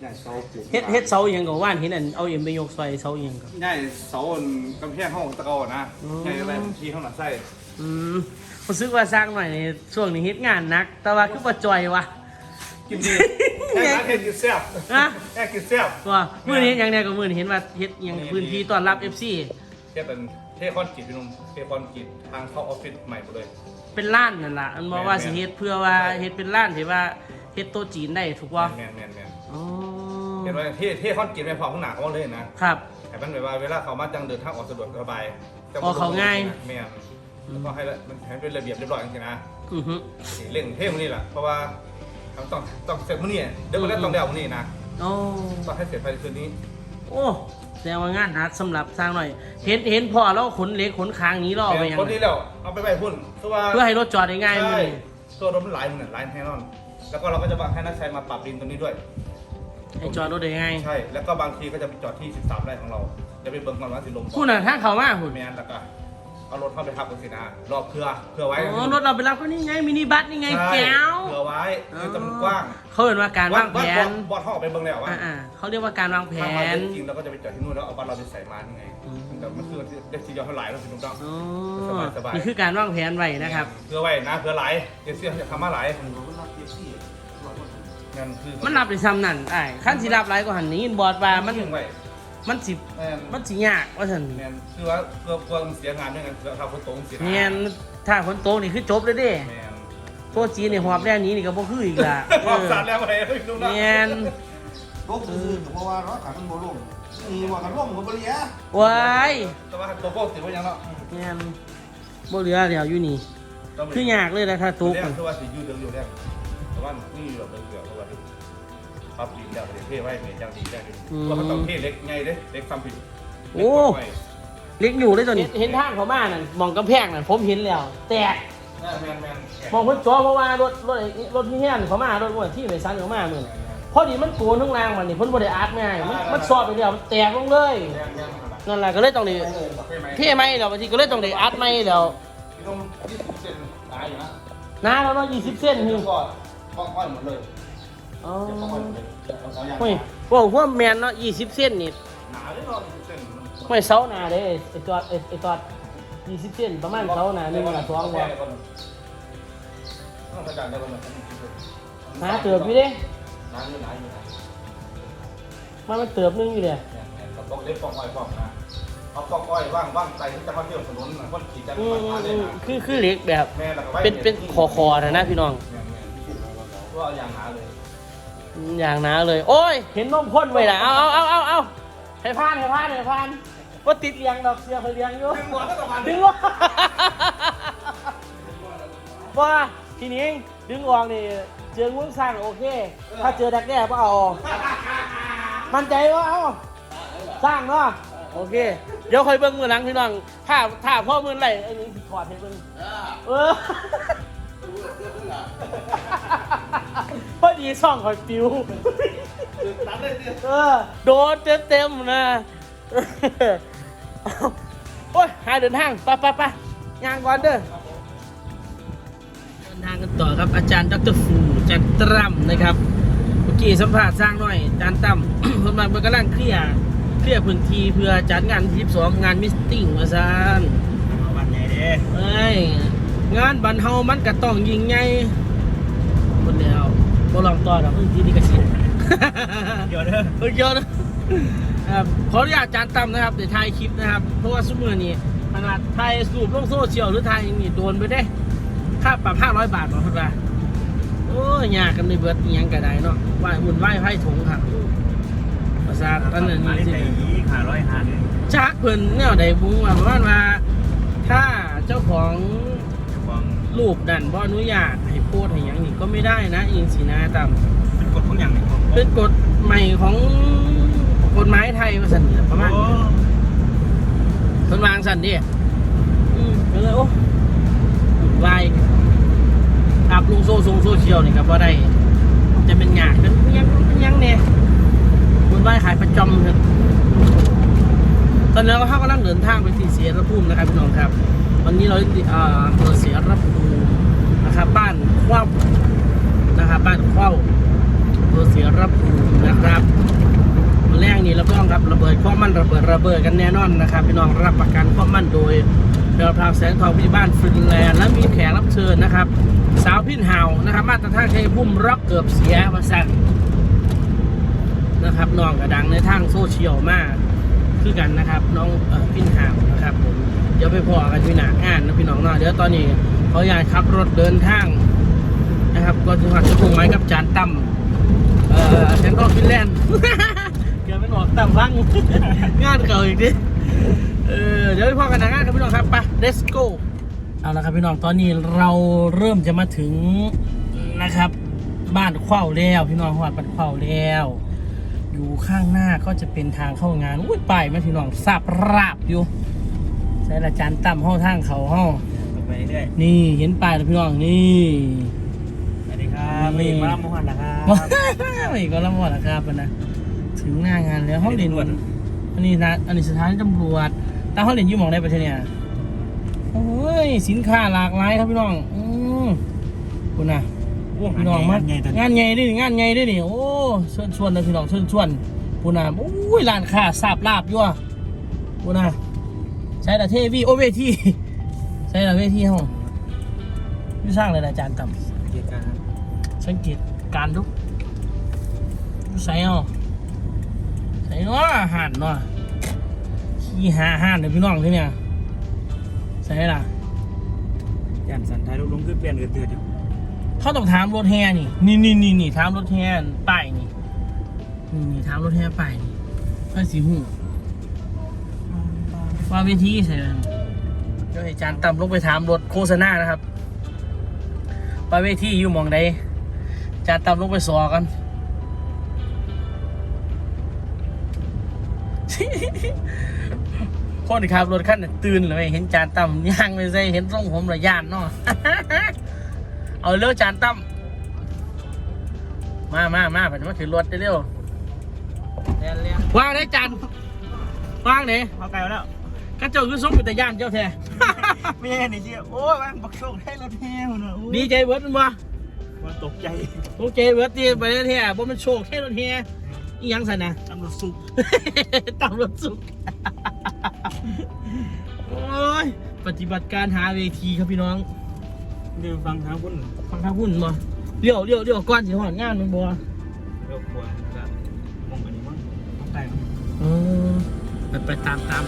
ได้เสาปลูกเฮ็ดเฮ็ดเสาอหยังก็ว่านเห็นอันเอาเอ็มไปยกซอยเสาอหยังก็ได้เสากำแพงห้องตะเกานะอืมใหญ่อะไรที่ข้างหลังไส้อืมรู้สึกว่าสร้างหน่อยในช่วงนี้เฮ็ดงานหนัก แต่ว่าคือบ่จ่อยวะ กินดีแค่ร้านเห็ดกินแซ่บฮะ แค่กินแซ่บว่ามื้อนี้อย่างเนี้ยก็มื้อนี้เห็นว่าเฮ็ดอหยังพื้นที่ต้อนรับ FC แค่เป็นเทคอนกรีตพี่หนุ่มเทคอนกรีตทางเข้าออฟฟิศใหม่หมดเลย เป็นร้านนั่นล่ะอันบอกว่าสิเฮ็ดเพื่อว่าเฮ็ดเป็นร้านที่ว่าเฮ็ดโต๊ะจีนได้ถูกบ่ แมนแมนแมนอ๋อ เห็นว่าเทเทคอนกรีตไปพอข้างหน้าเขาเลยนะครับ แต่มันแบบว่าเวลาเขามาจังเดินทางออกสะดวกสบายอ๋อเขาง่าย แมนแล้วก็ให้ละมันให้เป็นระเบียบเรียบร้อยจริงๆนะอือฮึเร่งเท่มันนี่แหละเพราะว่าต้องต้องเสร็จมื้อนี้เดี๋ยวมันก็ต้องเดี๋ยวมื้อนี้นะโอ้ต้องให้เสร็จภายในคืนนี้ โอ้แสดงว่างานหนักสำหรับสร้างหน่อย เห็นเห็นพ่อเราขนเหล็กขนคางหนี้เราเอาไปยังคนนี้แล้วเอาไปไปพุ่นคือว่าเพื่อให้รถจอดได้ง่ายมื้อใช่นี้ตัวรถมันหลายมันหลายแน่นอน แล้วก็เราก็จะให้นักชัยมาปรับดินตรงนี้ด้วย ให้จอดรถได้ง่ายใช่ แล้วก็บางทีก็จะไปจอดที่ 13 ไร่ของเรา จะไปเบิ่งก่อนว่าสิลมพูดน่ะทางเขามาหุ่นแมนแล้วก็เอารถเข้าไปทับกันสินะรอบเพื่อเพื่อไว้ อ๋อรถเราไปรับก็นี่ไงมินิบัสนี่ไงใช่แก้วเพื่อไว้คือจำนวนกว้างเขาเรียกว่าการวางแผนบอดห้องไปเบิ่งแล้วว่าอ่าๆเขาเรียกว่าการวางแผถ้ามาจริงเราก็จะไปจอดที่นู่นแล้วเอาบัตรเราไปใส่มาที่ไงอืม แต่มันคือได้ทีเดียวเท่าไหร่แล้วสิลูกต้อง อ๋อสบายๆ นี่คือการวางแผนไว้นะครับ เพื่อไว้นะเพื่อไหลเดี๋ยวเสียจะทำมาไหล นั่นคือมันรับได้ซ้ำนั่นไอ้ขั้นสิรับไรก็หันนี้บอดว่ามันเลี้ยงไว้มันสิ แม่นมันสิยากว่าซั่นแม่นคือว่าเพื่อเพื่อเสียงานด้วยกันเพื่อทำคนตรงเสียแม่นถ้าฝนตกนี่คือจบเลยเด้แม่นโตัวจีนนี่หอบแน่นี้นี่ก็บ่คืออีกล่ะความสารแล้วอะไรไม่รู้นะแม่นลบซื่อๆก็เพราะว่าเราขาดมันบ่ลงนี่ว่ากันลงก็บ่เหลียว้ายแต่ว่าตัวโป๊กติดไว้ยังเนาะแม่นบ่เหลือเดี๋ยวอยู่นี่ คือยากเลยนะถ้าตก เรื่องคือว่าสิอยู่เดือดอยู่เรื่อง แต่ว่านี่อยู่แบบเดือดเพราะว่าปั๊บดินแล้วเดี๋ยวเทไว้เนี่ยยังดีได้ดีว่าเขาต้องเทเล็กไงเด้เล็กซ้ำผิดโอ้เล็กอยู่เลยตัวนี้เห็นทางเขามานั่นมองกำแพงนั่นผมเห็นแล้ว แตกแม่นแม่นแม่นมองเพิ่นจอเพราะว่ารถรถรถที่เฮียนเขามารถว่าที่ไปซันเขามาเหมือนพอดีมันโกนทั้งรางมันนี่เพิ่นบ่ได้อัดง่ายมันมันสอบไปแล้วมันแตกลงเลยแม่นแม่นนั่นแหละก็เลยต้องได้เท่ไหมเท่ไหมแล้วบางทีก็เลยต้องได้อัดไหมแล้วพี่ต้องยี่สิบเซนตายอยู่นะน้าแล้วเนาะ20เส้นนี่นี่ก็ ป้องอ้อยหมดเลยอ๋อเดี๋ยวป้องอ้อยหมดเลยเอาเอาอย่างเฮ้ยว่าหัวแมนเนาะ20เส้นนี่หนาเลยเนาะยี่สิบเซนไม่เสาหน้าเด้ไอ้ตัวไอ้ไอ้ตัว20เส้นประมาณเสาหน้านึงละสองบ่ต้องกระจายได้คนละหาเติบอยู่เด้หนาอยู่หนาอยู่หนามันมันเติบนึงอยู่เด้เนี่ยเนี่ยกับต้องเล็บป้องอ้อยป้องนะเอาป้องอ้อยว่างว่างใจที่จะมาเที่ยวถนนคนขี่จักรอืยานมมาได้อืมนะคือคือเหล็กแบบแม่แล้วก็ไว้เป็นเป็นคอคอๆนะนะพี่น้องแม่แม่ ก็เอาอย่างหนาเลยอย่างหนาเลย โอ้ย เห็นนมข้นไว้ละเอาเอาเอาเอาเอาให้พานให้พานให้พานว่าติดเลี้ยงดอกเสียเคยเลี้ยงอยู่ดึงหัวก็ประมาณดึนี้งว่าว่าทีนี้ดึงออกนี่เจองูสร้างโอเค ถ้าเจอดักแด้ก็เอาออกมั่นใจว่าเอาสร้างเนาะโอเค เดี๋ยวค่อยเบิ้งมือหลังพี่น้อง ถ้าถ้าพ่อมือไหลไอ้นี่สิถอดให้เบิ้งเออ พอดีซ่องคอยปิว ตัดเลยสิเออ โดนเต็มเต็มๆนะโอ้ย หาเดินทางไปไปไปยางก่อนเด้อ เดินทางกันต่อครับอาจารย์ดรฟูจันตรัมนะครับ เมื่อกี้สัมภาษณ์สร้างหน่อยอาจารย์ตั้ม กำลังกำลังเคลียร์เคลียร์พื้นที่เพื่อจัดงานที่12งานมิสติ้งมาซานวันใหญ่เด้เอ้ยงานบันเฮามันก็ต้องยิงใหญ่ คนเดียวบ่ลองต่อดอกพื้นที่นี่ก็สิเดี๋ยวเด้อเออเยอะนะครับขออนุญาตอาจารย์ตั้มนะครับเดี๋ยวถ่ายคลิปนะครับ เพราะว่าสมือนี้ขนาดถ่ายสูบลงโซเชียลหรือถ่ายอย่างนี้โดนไปได้ค่าปรับ500บาทบอกครับโอ้ยยากกันในเบิดอิหยังก็ได้เนาะว่าหุ่นไหว้ไพ่ถงครับประสาทอันนั้นมานี่ที่สิไหนยีขาร้อยหาเลยจักเพิ่นแนวใดบุ้งว่าประมาณว่าถ้าเจ้าของฟองรูปดันบ่อนุญาตให้โพสต์ให้หยังนี่ก็ ไม่ได้นะอิงสีนาตามเป็นกฎของอย่างหนึ่งเป็นกฎใหม่ของกฎหมายไทยมาสั่นนี่ประมาณโอ้เพิ่นวางสั่นดิอืมก็เลยโอ้วุ่นวายอัพลงโซโซโซเชียลนี่ครับว่าได้จะเป็นหยากเป็นหยังเป็นหยังเนี่ยวุ่นวายขายประจำครับตอนนี้เรากำลังเดินทางไปที่เสียรภูมินะครับพี่น้องครับ วันนี้เราที่อ่าอำเภอเสียรภูมินะครับบ้านคว้า นะครับบ้านเข้าเภอตัวเสียรับภูมินะครับแรงนี่รับรองครับระเบิดความมันระเบิดระเบิดกันแน่นอนนะครับพี่น้องรับประกันความมันโดยเรือพราวแสงทองพิบ้านฟินแลนด์และมีแขกรับเชิญนะครับ สาวพินเฮานะครับ มาตรฐานชัยพุ่มร็อกเกือบเสียมาสั่นนะครับน้องกระดังในทางโซเชียลมากคือกันนะครับ น้องออพินเฮานะครับผมเดี๋ยวไปพอกันที่หนางานนะพี่น้องเนาะเดี๋ยวตอนนี้เขาอยากขับรถเดินทาง นะครับก่อนถึงหัดจะพุ่งไม้กับจานตั้มเอ่อแทนก็ฟินแลนด์เกือบไม่ออกตั้มฟังงานเก่าอีกดิเออเดี๋ยวไปพอกันนะงานครับพี่น้องครับไป let's go เอาละครับพี่น้องตอนนี้เราเริ่มจะมาถึงนะครับบ้านเข้าแล้วพี่น้องบ้านเข้าแล้ว อยู่ข้างหน้าก็จะเป็นทางเข้างานอุ้ยป้ายแม่พี่น้องสับราบอยู่ใช่ละจานตั้มห้องทางเขาห้องไปเรื่อยนี่เห็นป้ายแล้วพี่น้องนี่สวัส ดีครับพี่มาลำมุฮันนะครับว้ายก็ละหมดนะครับนะถึงหน้างานแล้วห้องเรียนอันนี้นะอันนี้สถานีตำรวจตั้งห้องเรียนอยู่หมองได้ประเทศเนี่ยโอ้ยสินค้าหลากหลายครับพี่น้องอืมคุณนะโอ้พี่น้องมางไงตอนงานใหญ่ด้วยนี่งานใหญ่ด้วยนี่โอ้เชิญชวนเลยพี่น้องเชิญชวนคุณนะโอ้ยร้านค้าสาบลาบอยู่อะคุณนะใช้แต่เทวีโอเวทีใช้แต่เวทีห้องพี่สร้างเลยนะอาจารย์ต่ำเกียรติการครับ สังเกตการดูใส่เอาใส่เนาะอาหารเนาะขี้หาอาหารเดี๋ยวพี่น้องที่เนี่ยใส่ล่ะย่านสันไทยลูกลงขึ้นเปลี่ยนเกิดเตือนอยู่เขาต้องถามรถแห่นี่นี่นี่นี่นี่ถามรถแห่ป้ายนี่นี่นี่ถามรถแห่ป้ายนี่เพื่อสีหูว่าเวทีใส่แล้วเดี๋ยวให้อาจารย์ต่ำลงไปถามรถโฆษณานะครับว่าเวทีอยู่หมองใด อาจารย์ต่ำลงไปสอกัน คนขับรถคันน่ะตื่นเลยเห็นจานต่ำย่างไปใส่เห็นทรงผมระยานเนาะเอาเร็วจานต่ำมามามาผมมาถือรถเร็วเรียนเรียนๆวางได้จานวางเนี่ยเอาไกลแล้วกระจกคือส่งเป็นแต่ย่านเจ้าแท้ไม่ใช่นี่เชียโอ้ยแม่งบักโชคให้รถแห่มันอะดีใจเบิร์ดมัน บ่มันตกใจโอเคเบิร์ดดีไปได้แท้บ่มันโชคแค่รถเฮียอีหยังสันนะตำรวจสุก ตำรวจสุก โอ้ย ปฏิบัติการหาเวทีครับพี่น้องเดี๋ยวฟังทางคุณฟังทางหุ่นบ่เลี้ยวเลี้ยวเลี้ยวก่อนสิหอดงานมันบ่เดี๋ยวควรจะมองอันนี้มั้งเอาไกลมั้งเออไปไปตามตาม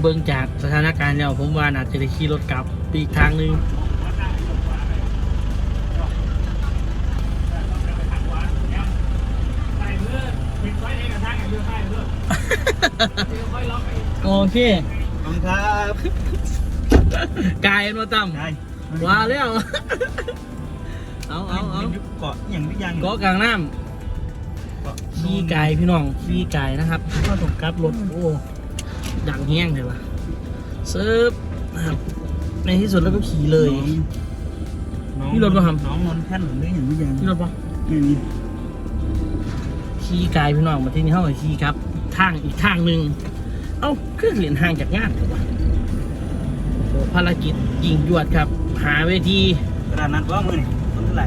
เบิ่งจากสถานการณ์แล้วผมว่าน่าจะได้ขี่รถกลับไปอีกทางหนึงโอเคขอบคุณครับกายมาตั้มได้ว่าแล้ว เอาเอาเอายุคเกาะอย่างทุกอย่างเกาะกลางน้ำขี่ไก่พี่น้องขี่ไก่นะครับก็ต้องกลับรถโอ้ ดังแห้งเลยวะเซิร์ฟนะครับ ในที่สุดแล้วก็ขี่เลย น้องนี่รถปะครับ น้องนอนแท่นหรืออย่างทุกอย่างที่รถปะนี่นี่ขี่ไก่พี่น้องมาที่นี่เข้าไปขี่ครับ ทางอีกทางหนึ่ง เอ้าเครื่องเหรียญห่างจากงานเลยวะโอ้ภารกิจยิงยวดครับ หาเวทีกระดานนัดว่ามือนี่ต้นเท่าไหร่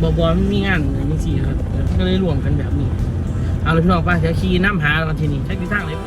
บอบอมันมีงานอย่างนี้สิครับ ก็เลยรวมกันแบบนี้ เอาเลยพี่น้องไป่ะเดี๋ยวขี่น้ำหากันทีนี้ใช้กี่ทางเลย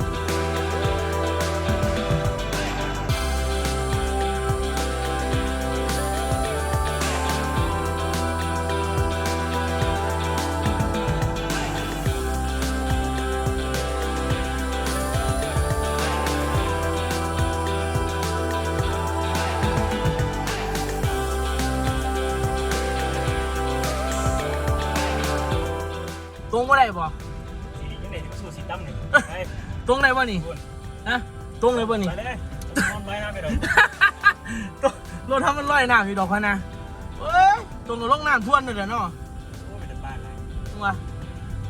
ตรงว่าได้บ่สียังไงที่มาสู้สีดำนี่ไปตรงไหนบ่นี่นะตรงไหนบ่นี่ไปเลยนอนไว้นะไปดอกรถทำมันลอยน้ำอยู่ดอกพะนะเอ้ยตรงกับลงน้ำท่วนเลยเด้อเนาะโอ้ยเป็นบ้านไรจังหวะ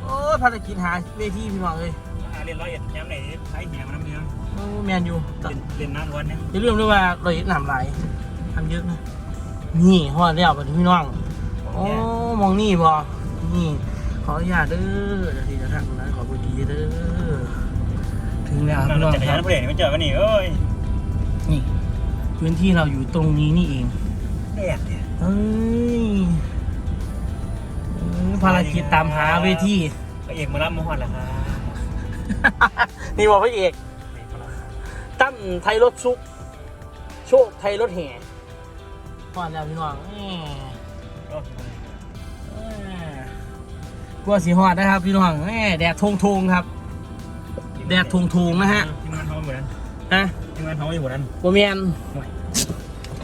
โอ้ยภารกิจหาเวทีพี่น้องเลยหาเรียนร้อยเอ็ดย้ำไหนใช้เหี่ยมันน้ำเนื้อโอ้แมนอยู่แต่เรียนเรียนน้ำร้อนเนี่ยอย่าลืมด้วยว่าเราเห็นน้ำไหลายทำเยอะนะนี่ฮอดแล้วบัดนี้พี่น้องโอ้มองนี่บ่นี่ข ออนุญาตเด้อเดี๋ยวทีจะทักนะขอบคุณดีเด้อถึงแล้วนั่พี่นน้องจักรคยารันบผู้ใหญ่ไม่เจอกันนี่เอ้ยนี่ พื้นที่เราอยู่ตรงนี้นี่เองแดดเนี่ยเอ้ยอืมภารกิจตามหาเวที พระเอกมารับมาฮอดแล้วครับนี่บอกพระเอกตั้มไทยรถซุก โชคไทยรถแห่พอดแล้วพี่น้องแหม่แหม่ กลัวสีหอดนะครับพี่น้องแหม่แดดทงทงๆครับ แดดทงทงๆนะฮะทีมงานเขาเหมือนนั้นนะทีมงานเขาอยู่เหมือนนั้นโบเมียน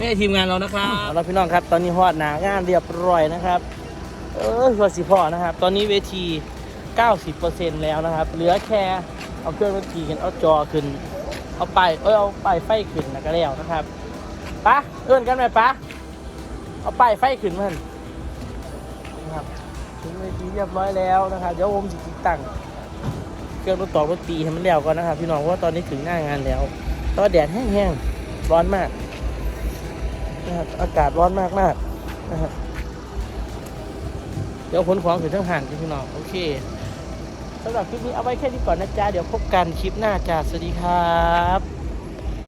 นี่ทีมงานเรานะครับเราพี่น้องครับ ตอนนี้ฮอดหนางานเรียบร้อยนะครับ เออพอสิพ่อนะครับ ตอนนี้เวที 90%แล้วนะครับ เหลือแค่เอาเครื่องดนตรีกันเอาจอขึ้น เอาไปเอ้ยเอาไปายไฟขึ้นนะก็แล้วนะครับปะเอื้อนกันไหมปะเอาไปายไฟขึ้นมันนะครับ ถึงเวทีเรียบร้อยแล้วนะครับเดี๋ยวผมจะติดตั้งเครื่องดนตรีดนตรีให้มันแล้วก่อนนะครับพี่น้องเพราะว่าตอนนี้ถึงหน้างานแล้วตอนแดดแห้งๆร้อนมากนะครับอากาศร้อนมากมากๆนะครับเดี๋ยวขนของถึงทั้งห่างพี่น้องโอเคสำหรับคลิปนี้เอาไว้แค่นี้ก่อนนะจ๊ะเดี๋ยวพบกันคลิปหน้าจ้าสวัสดีครับ